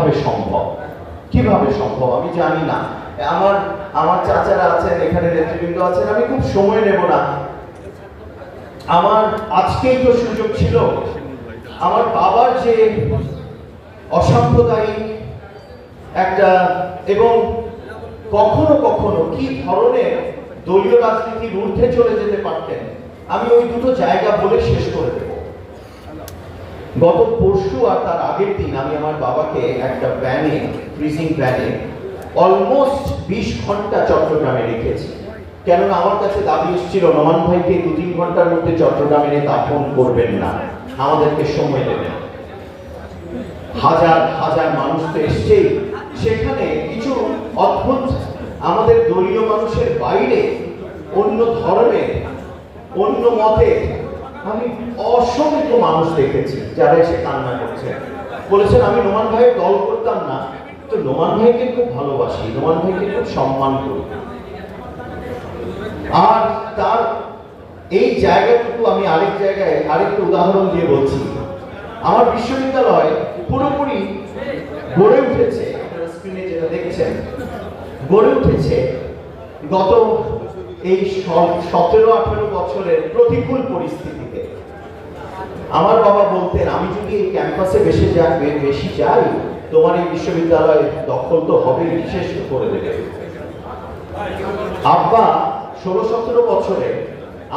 কীভাবে সম্ভব? কীভাবে সম্ভব? আমি জানি না। আমার আমার চাচারা আছেন, এখানে নেতৃবৃন্দ আছেন, আমি খুব সময় নেব না। আমার আজকেই তো সুযোগ ছিল। আমার বাবার যে অসাম্প্রদায়িক একটা এবং কখনো কখনো কি ধরনের দলীয় রাজনীতির ঊর্ধ্বে চলে যেতে পারতেন, আমি ওই দুটো জায়গা বলে শেষ করে দেব। গত পরশু আর তার আগের দিন আমি আমার বাবাকে একটা ভ্যানে ফ্রিজিং ভ্যানে অলমোস্ট বিশ ঘণ্টা চট্টগ্রামে রেখেছি। কেননা আমার কাছে দাবি এসেছিল, নমান ভাইকে দু তিন ঘণ্টার মধ্যে চট্টগ্রামে দাফন করবেন না। আমাদেরকে সময় দেবেন। হাজার হাজার মানুষ তো এসছেই। সেখানে কিছু অদ্ভুত আমাদের দলীয় মানুষের বাইরে অন্য ধরনের অন্য মতে আমি অসংখ্য মানুষ দেখেছি যারা এসে কান্না করছে। বলেছেন, আমি নোমান ভাইয়ের দল করতাম না। তো নোমান ভাইকে খুব ভালোবাসি, নোমান ভাইকে খুব সম্মান করি। আর তার এই জায়গাটুকু আমি আরেক জায়গায় আরেকটা উদাহরণ দিয়ে বলছি। আমার বিশ্ববিদ্যালয় পুরোপুরি গড়ে উঠেছে, আপনারা স্ক্রিনে যেটা দেখছেন, গড়ে উঠেছে গত এই সতেরো আঠেরো বছরের প্রতিকূল পরিস্থিতিতে আমার বাবা বলতেন, আমি যদি এই ক্যাম্পাসে বেশি যাই বেশি যাই, তোমার এই বিশ্ববিদ্যালয়ে দখল তো হবে বিশেষ করে দেবে। আব্বা, ষোলো, সতেরো বছরে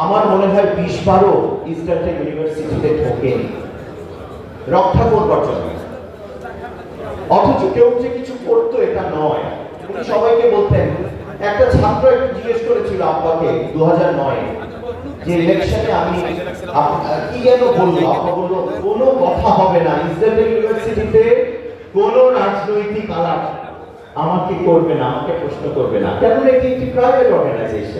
আমার মনে হয় বিশ বারো ইস্টার্ন ইউনিভার্সিটিতে ঢোকেনি। রক্ষা করবার জন্য। অথচ কেউ যে কিছু করতো, এটা নয়। উনি সবাইকে বলতেন, একটা ছাত্র একটু জিজ্ঞেস করেছিল আব্বাকে দু হাজার নয় যে ইলেকশনে আমি কি যেন বলল? বলল, কোনো কথা হবে না। ইসরায়েল ইউনিভার্সিটিতে কোনো রাজনৈতিক আলাপ আমাকে করবে না, আমাকে প্রশ্ন করবে না। কেন এটি একটি প্রাইভেট অর্গানাইজেশন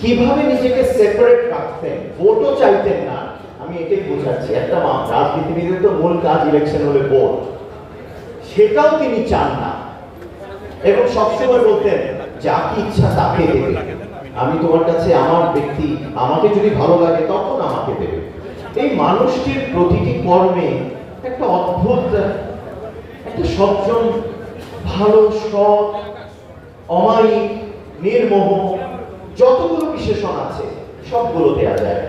কীভাবে নিজেকে সেপারেট রাখতেন? ভোটও চাইতেন না। আমি এটাই বোঝাচ্ছি। একটা মা- রাজনীতিবিদের তো মূল কাজ ইলেকশন হলে ভোট সেটাও তিনি চান না। এবং সবসময় বলতেন, যা কি ইচ্ছা তাকে দেবে। আমি তোমার কাছে আমার ব্যক্তি, আমাকে যদি ভালো লাগে, তখন আমাকে দেবে। এই মানুষটির প্রতিটি কর্মে একটা অদ্ভুত, একটা সজ্জন, ভালো, সৎ, অমায়িক, নির্মোহ, যতগুলো বিশেষণ আছে, সবগুলো দেয়া যায়।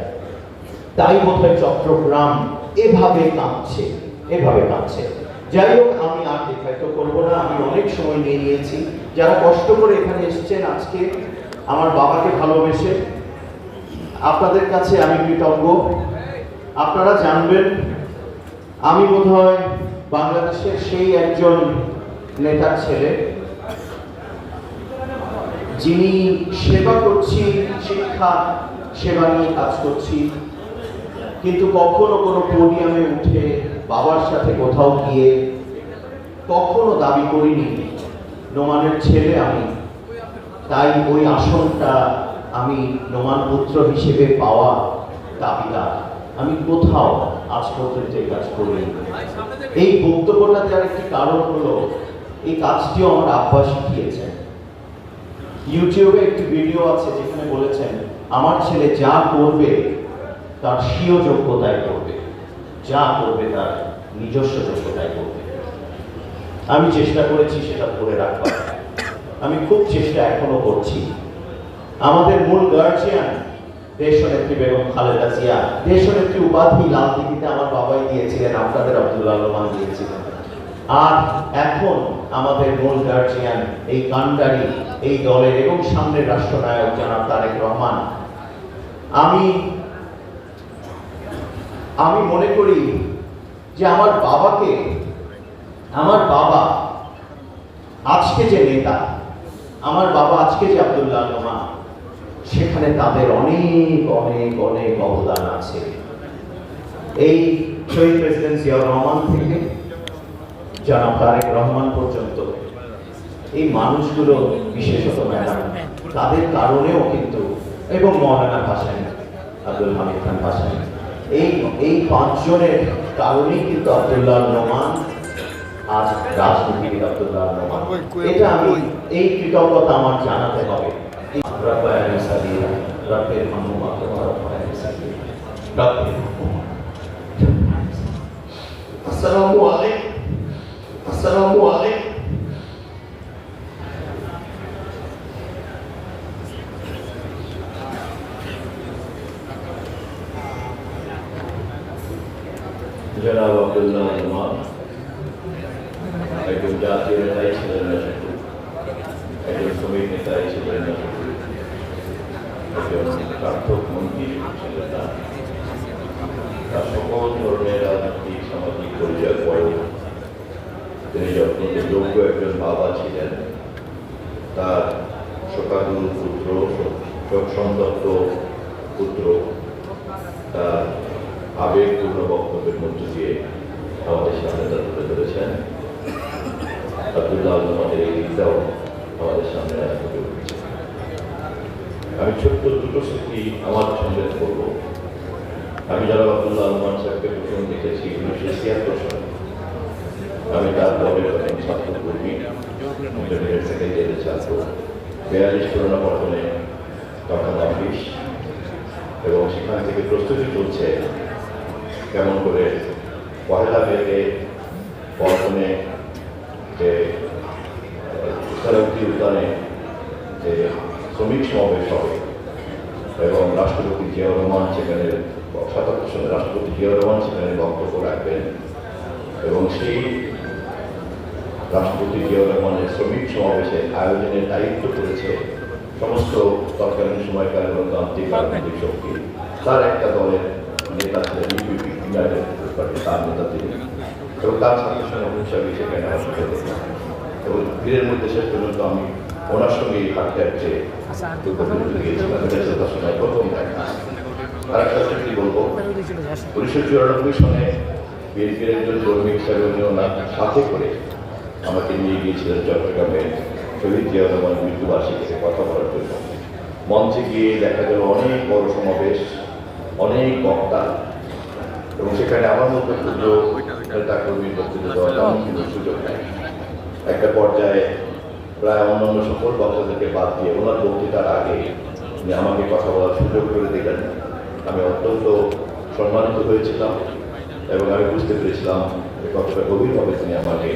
তাই বোধহয় চট্টগ্রাম এভাবে কাঁপছে এভাবে কাঁপছে। যাই হোক, আমি আর দেখায় তো করব না। আমি অনেক সময় নিয়ে নিয়েছি। যারা কষ্ট করে এখানে এসেছেন আজকে আমার বাবাকে ভালোবেসে আপনাদের কাছে আমি কৃতজ্ঞ। আপনারা জানবেন, আমি বোধহয় বাংলাদেশের সেই একজন নেতার ছেলে, যিনি সেবা করছি, শিক্ষা, সেবা নিয়ে কাজ করছি, কিন্তু কখনো কোনো পোডিয়ামে উঠে বাবার সাথে কোথাও গিয়ে কখনো দাবি করিনি, নোমানের ছেলে আমি। তাই ওই আসনটা আমি নোমান পুত্র হিসেবে পাওয়া দাবিদার। আমি কোথাও আজ পর্যন্ত এই কাজ করিনি। এই বক্তব্যটা দেওয়ার একটি কারণ হলো, এই কাজটিও আমার আব্বা শিখিয়েছেন। ইউটিউবে একটি ভিডিও আছে যেখানে বলেছেন, আমার ছেলে যা করবে, তার স্বীয় যোগ্যতায় করবে। যা করবে, তার নিজস্ব যোগ্যতায় করবে। আমি চেষ্টা করেছি সেটা করে রাখবার। আমি খুব চেষ্টা এখনও করছি। আমাদের মূল গার্জিয়ান দেশনেত্রী বেগম খালেদা জিয়া, দেশনেত্রী উপাধি লাল দিঘিতে আমার বাবাই দিয়েছিলেন, আপনাদের আব্দুল্লাহ রহমান দিয়েছিলেন। আর এখন আমাদের মূল গার্জিয়ান এই কান্ডারি, এই দলের এবং সামনের রাষ্ট্রনায়ক জনাব তারেক রহমান। আমি আমি মনে করি যে আমার বাবাকে, আমার বাবা, আজকে যে নেতা আমার বাবা আজকে যে আব্দুল্লাহ নোমা সেখানে তাদের অনেক অনেক অনেক অবদান আছে। এই শহীদ প্রেসিডেন্ট জিয়াউর রহমান থেকে জনাব তারেক রহমান পর্যন্ত এই মানুষগুলো বিশেষত ম্যাডাম, তাদের কারণেও কিন্তু, এবং মৌলানা ভাসানী, আব্দুল হামিদ খান ভাসানী, এই এই পাঁচজনের কারণেই কিন্তু আব্দুল্লাহ রহমান আজ রাজনীতিবিদ আব্দুল্লাহ রহমান। এটা আমি এই কৃতজ্ঞতা আমার জানাতে হবে। রব্বায়ানি সাদিয়া রব্বের মাহমুমা তোমার রব্বায়ানি সাদিয়া রব্বের মাহমুমা আসসালামু আলাইকুম। আসসালামু আলাইকুম। জনাব আব্দুল্লাহ ইমাম একজন জাতীয় নেতাই ছিলেন না শুধু একজন শ্রমিক নেতাই ছিলেন না শুধু একজন সার্থক মন্ত্রী না তার সকল ধরনের রাজনৈতিক সামাজিক পরিচয় পরেও তিনি যখন যোগ্য একজন বাবা ছিলেন তার শোকাদুর পুত্র সন্তপ্ত পুত্র তার আবেগপূর্ণ বক্তব্যের মধ্য দিয়ে আমাদের সামনে তা তুলে ধরেছেন আব্দুল্লাহ আমাদের এই দিকটাও আমাদের সামনে উঠেছে আমি ছোট্ট দুটো স্মৃতি আমার সঙ্গে করব আমি যারা আব্দুল্লাহ রহমান সাহেবকে প্রথম দেখেছি উনিশশো ছিয়াত্তর সালে আমি তার দলের একজন ছাত্র কর্মী ইন্টারমিডিয়েট সেকেন্ডারি ছাত্র বিয়াল্লিশ করোনা পঠনে তখন অফিস এবং সেখান থেকে প্রস্তুতি চলছে কেমন করে পয়লা মেতে পল্টনে যে সারক্তি উদ্যানে যে শ্রমিক সমাবেশ হবে এবং রাষ্ট্রপতি জিয়াউর রহমান সেখানে সাতাত্তর সালে রাষ্ট্রপতি জিয়াউর রহমান সেখানে বক্তব্য রাখবেন এবং সেই রাষ্ট্রপতি জিয়াউর রহমানের শ্রমিক সমাবেশের আয়োজনের দায়িত্ব করেছে সমস্ত তৎকালীন সময়কার গণতান্ত্রিক রাজনৈতিক শক্তি। তার একটা দলের নেতা ছিলেন ইউপিপি তার নেতা ছিলেন এবং তার সংগঠন হিসাবে সেখানে দেখলাম এবং ভিড়ের মধ্যে শেষ পর্যন্ত আমি ওনার সঙ্গে হাঁটতে হাঁটতে দুর্গাপুরে গিয়েছিলাম এটা ছিল তার সঙ্গে প্রথম দেখা আর একটা সত্যি বলব? উনিশশো চুরানব্বই সনে বিএনপির একজন কর্মী হিসাবে উনি ওনার সাথে করে আমাকে নিয়ে গিয়েছিলেন চট্টগ্রামে শহীদ জিয়া রহমান মৃত্যুবার্ষিকীতে কথা বলার জন্য। মঞ্চে গিয়ে দেখা গেল অনেক বড় সমাবেশ অনেক বক্তা এবং সেখানে আমার মতো ক্ষুদ্র নেতা কর্মীর দেওয়ার সুযোগ নেই। একটা পর্যায়ে প্রায় অন্যান্য সকল বক্তাদেরকে বাদ দিয়ে ওনার বক্তৃতার আগে উনি আমাকে কথা বলার সুযোগ করে দিলেন। আমি অত্যন্ত সম্মানিত হয়েছিলাম এবং আমি বুঝতে পেরেছিলাম যে কতটা গভীরভাবে তিনি আমাকে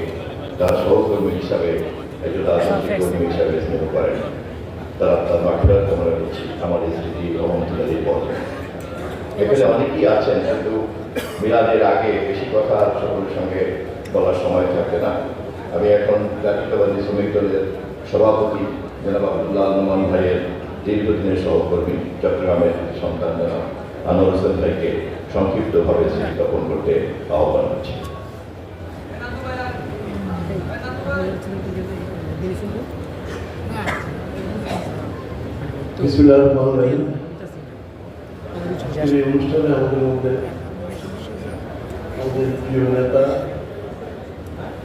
তার সহকর্মী হিসাবে একজন রাজনৈতিক কর্মী হিসাবে স্নেহ করেন। তারা তার মাঠের কামনা করছি। আমার স্মৃতি ভ্রমণটির এই এখানে অনেকেই আছেন কিন্তু মিলাদের আগে বেশি কথা সকলের সঙ্গে বলার সময় থাকে না। আমি এখন জাতীয়তাবাদী শ্রমিক দলের সভাপতি জনাব আব্দুল্লাহ আলমান ভাইয়ের দীর্ঘদিনের সহকর্মী চট্টগ্রামের সন্তান জনাব আনোয়ার হোসেন ভাইকে সংক্ষিপ্তভাবে স্মৃতিজ্ঞাপন করতে আহ্বান করছি এই অনুষ্ঠানে আমাদের মধ্যে আমাদের প্রিয় নেতা বন্ধু সাহেব খান সাহেব আছেন আমার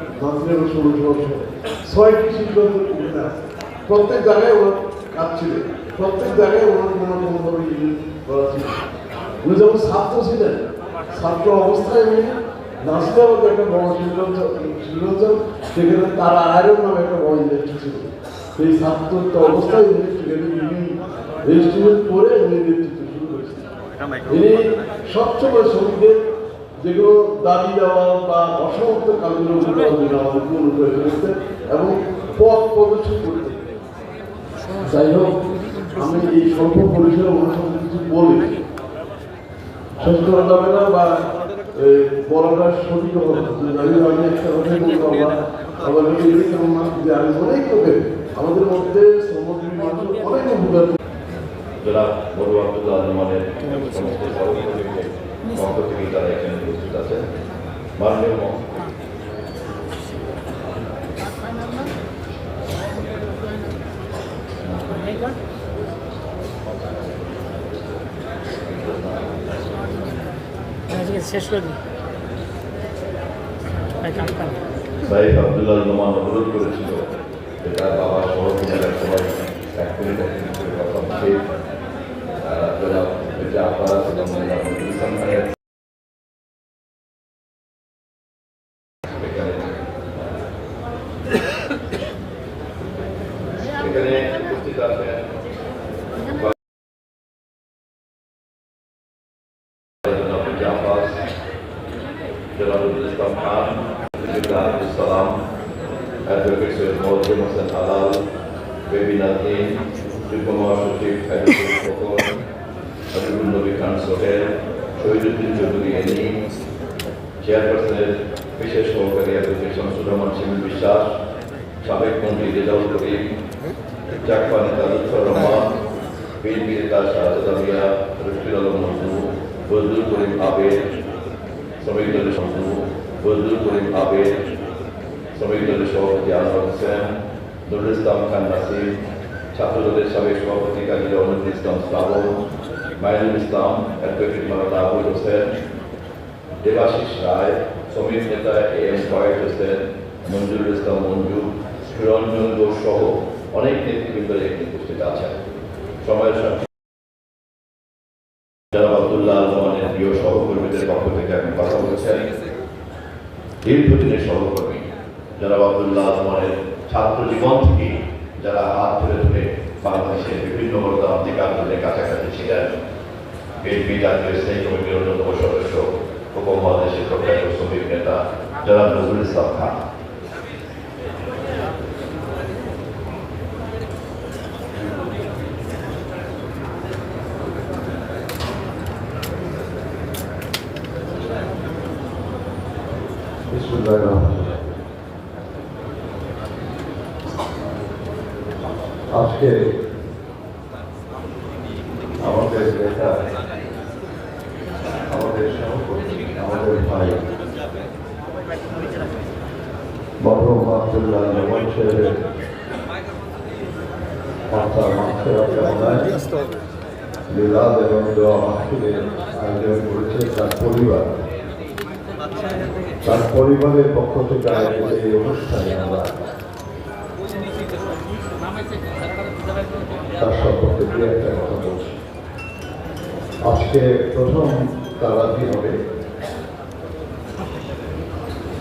পরিদর্শন মাতৃ ষোলো সদস্য ছয়টি কুমিরা প্রত্যেক জায়গায় ওরা কাজ ছিল প্রত্যেক জায়গায় ওনার কোনো কোনোভাবে করা ছিল। উনি যখন ছাত্র ছিলেন ছাত্র অবস্থায় উনি নাসিরাবাদ একটা বড় শিল্পাঞ্চল সেখানে তার আয়রন নামে একটা বড় ইন্ডাস্ট্রি ছিল। সেই ছাত্র অবস্থায় উনি সেখানে রেজিস্ট্রেশন করে উনি নেতৃত্ব শুরু করেছিলেন। তিনি সবসময় শ্রমিকদের যেগুলো দাবি দেওয়া বা অসমাপ্ত কাজগুলো আমাদের পূর্ণ করে ফেলতেন এবং পথ প্রদর্শন করতেন যাই হোক আমি এই স্বল্প পরিসরে অনুষ্ঠান কিছু বলি শেষ করা যাবে না বা বলাটা সঠিক হবে আমি আমি একটা কথাই বলব আবার যে আমি অনেক লোকের আমাদের মধ্যে শ্রমজীবী মানুষ অনেক যারা বড় আব্দুল্লাহ সমস্ত পক্ষ থেকে তারা এখানে উপস্থিত আছেন মাননীয় শেষ করে দিই কাট আবদুল্লাহ অনুরোধ করেছিল যে বাবা সহ এক করে কথা বলছে জনাব মির্জা আব্বাস এবং জনাব নজরুল ইসলাম খানের এখানে এখানে উপস্থিত আছেন জনাব মির্জা আব্বাস জনাব নজরুল ইসলাম খান মির্জা আব্দুল সালাম অ্যাডভোকেট সৈয়দ মোহাম্মদ হোসেন আলাল বেবি নাজনীন যুগ্ম মহাসচিব অ্যাডভোকেট ফকর হাবিবুল নবী খান সোহেল শহীদুদ্দিন চৌধুরী এনি চেয়ারপারসনের বিশেষ সহকারী অ্যাডভোকেট শামসুর রহমান শিমুল বিশ্বাস সাবেক মন্ত্রী রেজাউল করিম চাকমা নেতা লুৎফর রহমান বিএনপি নেতা শাহজাদ মিয়া রফিকুল আলম মজনু বজলুল করিম আবেদ শ্রমিক দলের সন্ধু বজলুল করিম আবেদ শ্রমিক দলের সভাপতি আনোয়ার হোসেন নুরুল ইসলাম খান নাসির ছাত্র দলের সাবেক সভাপতি কাজী রহমতুল ইসলাম শ্রাবণ মাইনুল ইসলাম অ্যাডভোকেট মাওলানা আবুল হোসেন দেবাশিস রায় শ্রমিক নেতা এ এম ফয়েদ হোসেন মঞ্জুরুল ইসলাম মঞ্জু সুরঞ্জন ঘোষ সহ অনেক নেতৃবৃন্দ এখানে উপস্থিত আছেন সময়ের জনাব আব্দুল্লাহ রহমানের প্রিয় সহকর্মীদের পক্ষ থেকে আমি কথা বলেছেন দীর্ঘদিনের সহকর্মী জনাব আব্দুল্লাহ রহমানের ছাত্র জীবন থেকে যারা হাত ধরে ধরে বাংলাদেশের বিভিন্ন গণতান্ত্রিক আন্দোলনের কাছাকাছি ছিলেন। বিএনপি জাতীয় স্থায়ী কমিটির অন্যতম সদস্য উপমহাদেশের প্রখ্যাত শ্রমিক নেতা জনাব নজরুল ইসলাম খান। বিসমুল্লাহির রহমানির রহিম। আজকে আমাদের নেতা আমাদের সহকর্মী আমাদের ভাই মরহুম আব্দুল্লাহ রহমান সাহেবের মাতা মাছের কামনায় লীলাদ এবং দোয়া মাহফিলের আয়োজন করেছে তার পরিবার। তার পরিবারের পক্ষ থেকে আয়োজিত এই অনুষ্ঠানে আমরা তার সম্পর্কে দু একটা কথা বলছি। আজকে প্রথম তারাবি হবে?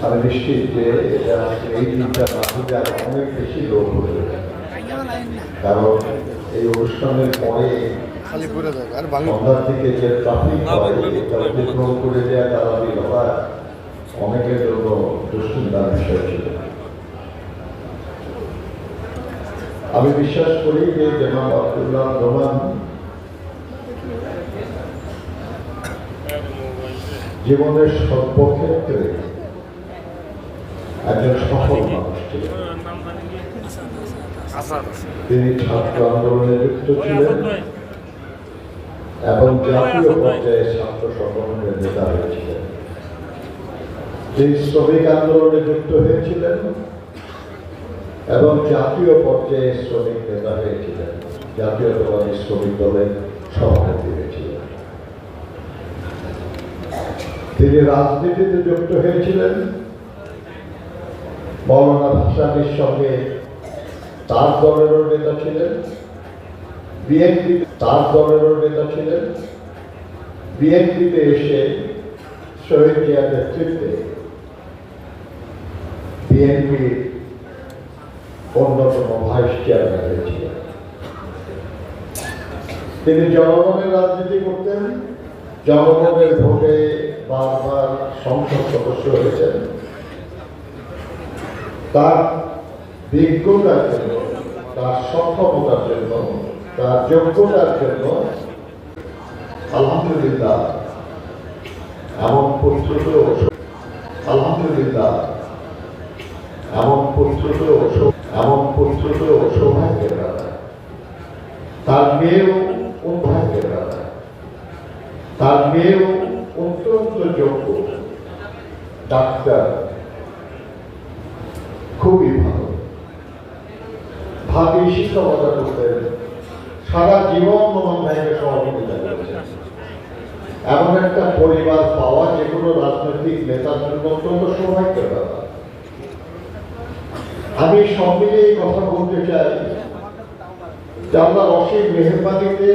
আমি নিশ্চিত যে এটা এই দিনটা আর অনেক বেশি লোক হবে কারণ এই অনুষ্ঠানের পরে খালি পড়ে যাবে আর ভাঙি সন্ধ্যার যে ট্রাফিক অতিক্রম করে দেওয়া তারাবি হওয়া অনেকের জন্য দুশ্চিন্তার বিষয় ছিল। আমি বিশ্বাস করি যে জনাব আব্দুল্লাহ রহমান জীবনের সর্বক্ষেত্রে একজন সফল মানুষ ছিলেন। তিনি ছাত্র আন্দোলনে যুক্ত ছিলেন। এবং জাতীয় পর্যায়ে ছাত্র সংগঠনের নেতা হয়েছিলেন। তিনি শ্রমিক আন্দোলনে যুক্ত হয়েছিলেন এবং জাতীয় পর্যায়ে শ্রমিক নেতা হয়েছিলেন, জাতীয়তাবাদী শ্রমিক দলের সভাপতি হয়েছিলেন। তিনি রাজনীতিতে যুক্ত হয়েছিলেন। মৌলানা ভাসানির সঙ্গে তার দলেরও নেতা ছিলেন। বিএনপি তার দলেরও নেতা ছিলেন। বিএনপিতে এসে শহীদ জিয়ার নেতৃত্বে বিএনপির অন্যতম ভাইস চেয়ারম্যান হয়েছিলেন। তিনি জনগণের রাজনীতি করতেন। জনগণের ভোটে বারবার সংসদ সদস্য হয়েছেন। তার বিজ্ঞতার জন্য, তার সক্ষমতার জন্য তার যোগ্যতার জন্য আলহামদুলিল্লাহ এমন পুত্রকেও আলহামদুলিল্লাহ এমন পুত্রকেও এমন পুত্রকেও সৌভাগ্যের তার মেয়েও সৌভাগ্যের বেলা তার মেয়েও অত্যন্ত যোগ্য ডাক্তার। খুবই ভালো। ভাবি শিক্ষকতা করতেন। সারা জীবন মোহন ভাইকে সহযোগিতা এমন একটা পরিবার পাওয়া যে কোনো রাজনৈতিক নেতার জন্য অত্যন্ত সৌভাগ্যের ব্যাপার আমি সব মিলিয়ে এই কথা বলতে চাই যে আমরা অসীম মেহরবানিতে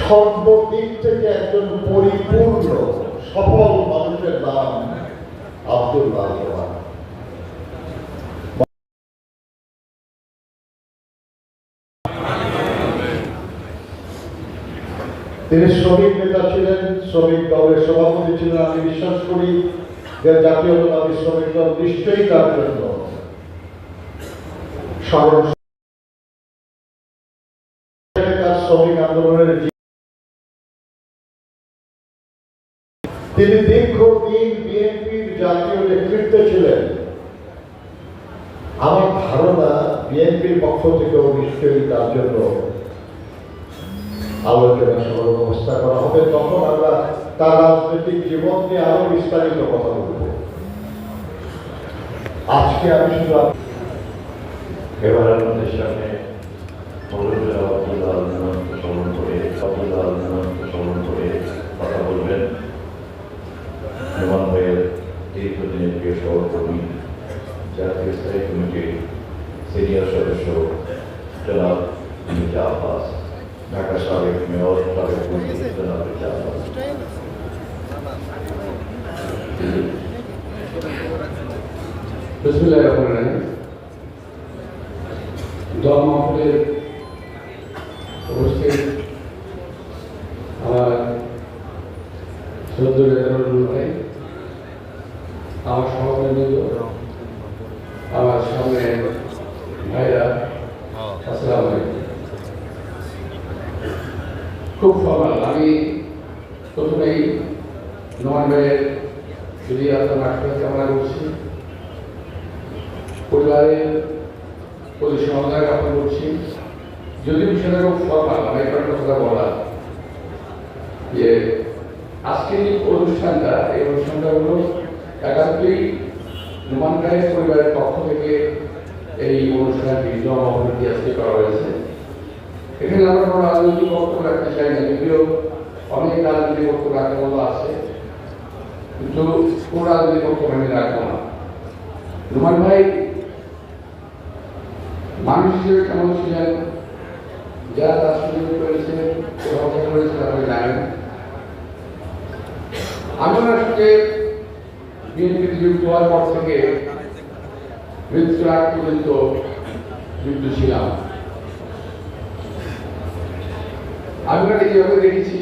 সর্বদিক থেকে একজন পরিপূর্ণ সফল মানুষের নাম আব্দুল্লাহ জওয়ান। তিনি শ্রমিক নেতা ছিলেন, শ্রমিক দলের সভাপতি ছিলেন, আমি বিশ্বাস করি যে জাতীয়তাবাদী শ্রমিক দল নিশ্চয়ই তার জন্য শ্রমিক আন্দোলনের তিনি দীর্ঘদিন বিএনপির জাতীয় নেতৃত্বে ছিলেন। আমার ধারণা বিএনপির পক্ষ থেকেও নিশ্চয়ই তার জন্য আলোচনা সভার ব্যবস্থা করা হবে, তখন আমরা তার রাজনৈতিক জীবন নিয়ে আরও বিস্তারিত কথা বলব। আজকে আমি শুধু এবার আমাদের সামনে কথা বলবেন। দীর্ঘদিনের প্রিয় সহকর্মী, জাতীয় স্থায়ী কমিটির সিনিয়র সদস্য জনাব মির্জা ঢাকা সাবেক মেয়র সাবেক মন্ত্রী জনাব মির্জা আব্বাস বিসমুল্লাহ রহমান রাহিম দল মহলের উপস্থিত আমার সদ্য রেজানুল ভাই আমার সহকর্মী আমার সামনে ভাইরা আসসালামু আলাইকুম খুব ফরমাল আমি প্রথমেই নোমান ভাইয়ের যদি আপনার মাঠে কামনা করছি পরিবারের প্রতি সহযোগিতা জ্ঞাপন করছি। যদি বিষয়টা খুব ফরমাল আমি কথা বলা। যে আজকের এই অনুষ্ঠানটা এই অনুষ্ঠানটা হলো একান্তই গায়ের পরিবারের পক্ষ থেকে এই অনুষ্ঠানটি জনগণটি আজকে করা হয়েছে। এখানে আমরা কোনো রাজনৈতিক বক্তব্য রাখতে চাই না, যদিও অনেক রাজনৈতিক বক্তব্য রাখার মতো আছে, কিন্তু কোন রাজনৈতিক বক্তব্য আমি রাখব না। রুমান ভাই মানুষ হিসেবে কেমন ছিলেন যারা তার সঙ্গে করেছেন কথা করেছেন আপনি জানেন আমি সঙ্গে বিএনপিতে যুক্ত হওয়ার পর থেকে মৃত্যুর আগ পর্যন্ত যুক্ত ছিলাম। আমি ওনাকে যেভাবে দেখেছি,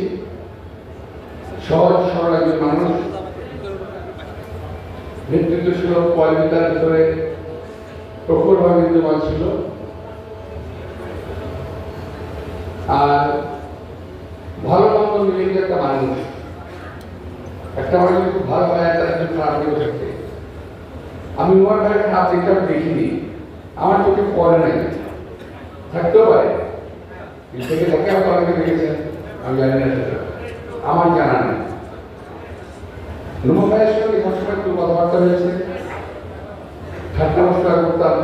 সহজ সরল একজন মানুষ নেতৃত্ব ছিল কয়েকটার ভিতরে প্রখরভাবে বিদ্যমান ছিল। আর ভালো মন্দ মিলিয়ে একটা মানুষ একটা মানুষ খুব ভালো হয় একটা একজন খারাপ হয়ে থাকে আমি তোমার ভাই খারাপ দিকটা আমি দেখিনি। আমার চোখে পড়ে নাই। থাকতেও পারে। থেকে থাকে হয়তো অনেকে দেখেছেন আমি জানি না সেটা। আমার জানা নেই। নুমা ভাইয়ের সঙ্গে সবসময় একটু কথাবার্তা হয়েছে। ঠাট্টা মশলা করতাম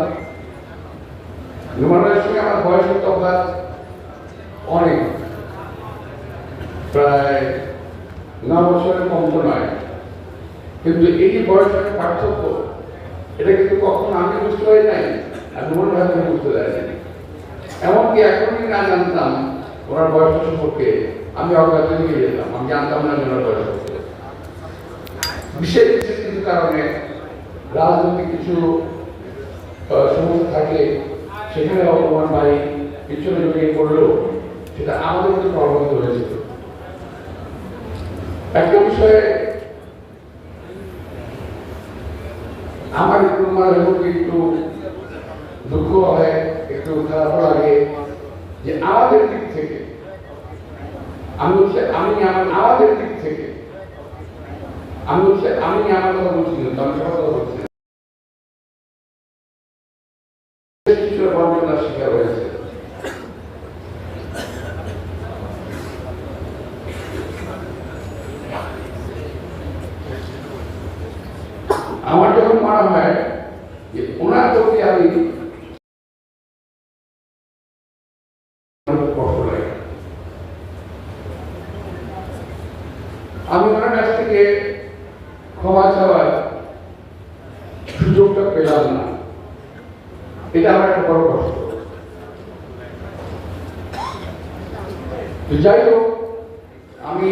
নুমান ভাইয়ের সঙ্গে আমার বয়সের তফাৎ অনেক। প্রায় ন বছরের কম তো নয়। কিন্তু এই বয়সের পার্থক্য, এটা কিন্তু কখনো আমি বুঝতে পারি নাই, আর নুমান ভাই আমি বুঝতে পারিনি এমনকি এখনই না জানতাম ওনার বয়স সম্পর্কে, আমি অজ্ঞাত দিকে যেতাম আমি জানতাম না ওনার বয়স বিশেষ বিশেষ কিছু কারণে রাজনৈতিক কিছু সমস্যা থাকলে সেখানে অপমান ভাই পিছনে জড়িয়ে পড়লেও সেটা আমাদের মধ্যে হয়েছিল। একটা বিষয়ে আমার একটু মানে একটু দুঃখ হয়, একটু খারাপ লাগে যে আমাদের দিক থেকে, আমি হচ্ছে, আমি আমার, আমাদের দিক থেকে, আমি হচ্ছে, আমি আমার কথা বলছি না, আমি কথা বলছি না। কিছু বঞ্চনার শিকার হয়েছে আমার যখন মনে হয় যে ওনার প্রতি আমি কষ্ট লাগে আমি ওনার কাছ থেকে ক্ষমা চাওয়ার সুযোগটা পেলাম না এটা আমার একটা বড় কষ্ট তো যাই হোক আমি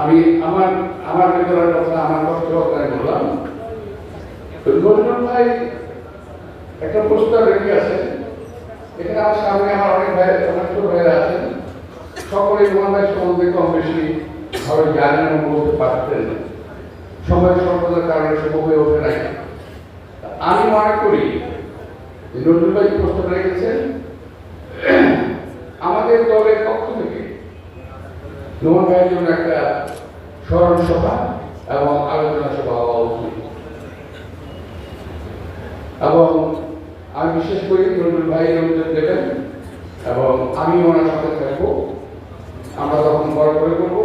আমি আমার আমার বেদনার কথা আমার কষ্ট কথা আমি বললাম তো নজরুল ভাই একটা প্রস্তাব রেখে আছেন এখানে আমার সামনে আমার অনেক ভাই অনেক ভাইরা আছেন। রোমান ভাই সম্বন্ধে কম বেশি ভাবে জানেন এবং বলতে পারতেন সময় স্বল্পতার কারণে সম্ভব হয়ে ওঠে নাই। আমি মনে করি, যে নজরুল ভাই প্রস্তাব রেখেছেন। আমাদের দলের পক্ষ থেকে রোমান ভাইয়ের জন্য একটা স্মরণ সভা এবং আলোচনা সভা হওয়া উচিত। এবং আমি বিশেষ করি নজরুল ভাই নজর দেবেন, এবং আমি ওনার সাথে থাকব। আমরা তখন বড় করে করব।